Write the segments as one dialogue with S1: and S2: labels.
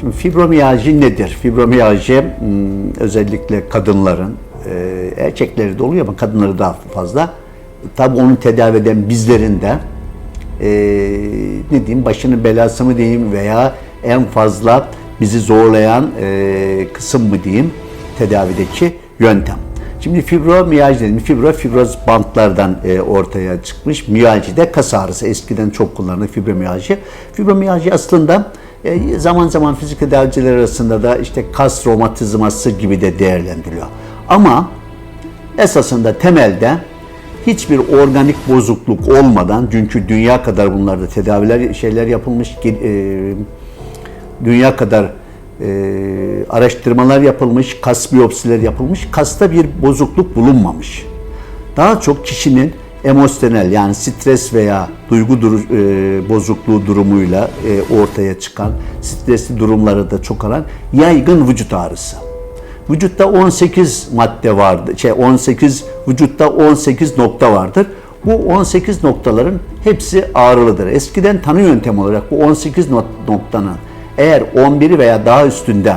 S1: Şimdi fibromiyalji nedir? Fibromiyalji hmm, özellikle kadınların, e, erkekleri de oluyor ama kadınları daha fazla. Tabii onu tedavi eden bizlerin de e, ne diyeyim başının belası mı diyeyim veya en fazla bizi zorlayan e, kısım mı diyeyim tedavideki yöntem. Şimdi fibromiyalji dedim. Fibro fibroz bantlardan e, ortaya çıkmış. Miyalji de kas ağrısı. Eskiden çok kullanılır fibromiyalji. Fibromiyalji aslında e, zaman zaman fizik tedaviciler arasında da işte kas romatizması gibi de değerlendiriliyor. Ama esasında temelde hiçbir organik bozukluk olmadan çünkü dünya kadar bunlarda tedaviler şeyler yapılmış e, dünya kadar e, araştırmalar yapılmış, kas biyopsileri yapılmış, kasta bir bozukluk bulunmamış. Daha çok kişinin emosyonel yani stres veya duygu duru, e, bozukluğu durumuyla e, ortaya çıkan, stresli durumları da çok alan yaygın vücut ağrısı. Vücutta 18 madde vardır. Şey 18 vücutta 18 nokta vardır. Bu 18 noktaların hepsi ağrılıdır. Eskiden tanı yöntemi olarak bu 18 not- noktanın eğer 11'i veya daha üstünde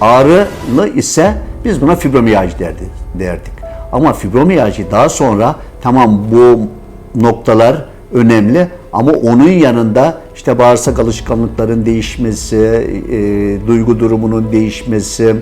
S1: ağrılı ise biz buna fibromiyalji derdik. derdik. Ama fibromiyalji daha sonra tamam bu noktalar önemli ama onun yanında işte bağırsak alışkanlıkların değişmesi, e, duygu durumunun değişmesi,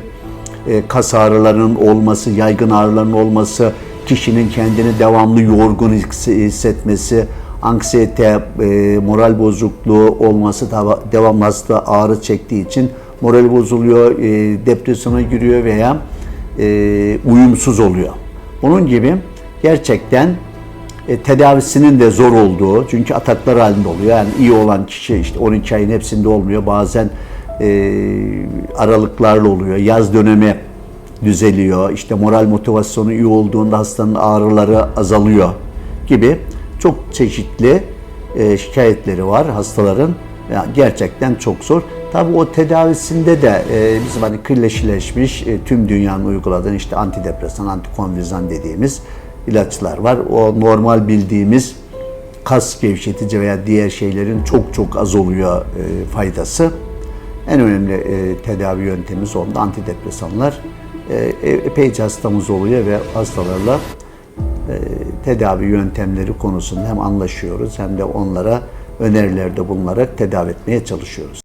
S1: e, kas ağrılarının olması, yaygın ağrıların olması, kişinin kendini devamlı yorgun his- hissetmesi, anksiyete, e, moral bozukluğu olması, devamlı hasta ağrı çektiği için moral bozuluyor, e, depresyona giriyor veya e, uyumsuz oluyor. Onun gibi gerçekten e, tedavisinin de zor olduğu, çünkü ataklar halinde oluyor. Yani iyi olan kişi işte 12 ayın hepsinde olmuyor. Bazen e, aralıklarla oluyor. Yaz dönemi düzeliyor. İşte moral motivasyonu iyi olduğunda hastanın ağrıları azalıyor gibi çok çeşitli e, şikayetleri var hastaların. Ya gerçekten çok zor. Tabii o tedavisinde de e, bizim hani klişeleşmiş e, tüm dünyanın uyguladığı işte antidepresan, antikonvizan dediğimiz ilaçlar var. O normal bildiğimiz kas gevşetici veya diğer şeylerin çok çok az oluyor e, faydası. En önemli e, tedavi yöntemimiz onda antidepresanlar. E, epeyce hastamız oluyor ve hastalarla e, tedavi yöntemleri konusunda hem anlaşıyoruz hem de onlara önerilerde bulunarak tedavi etmeye çalışıyoruz.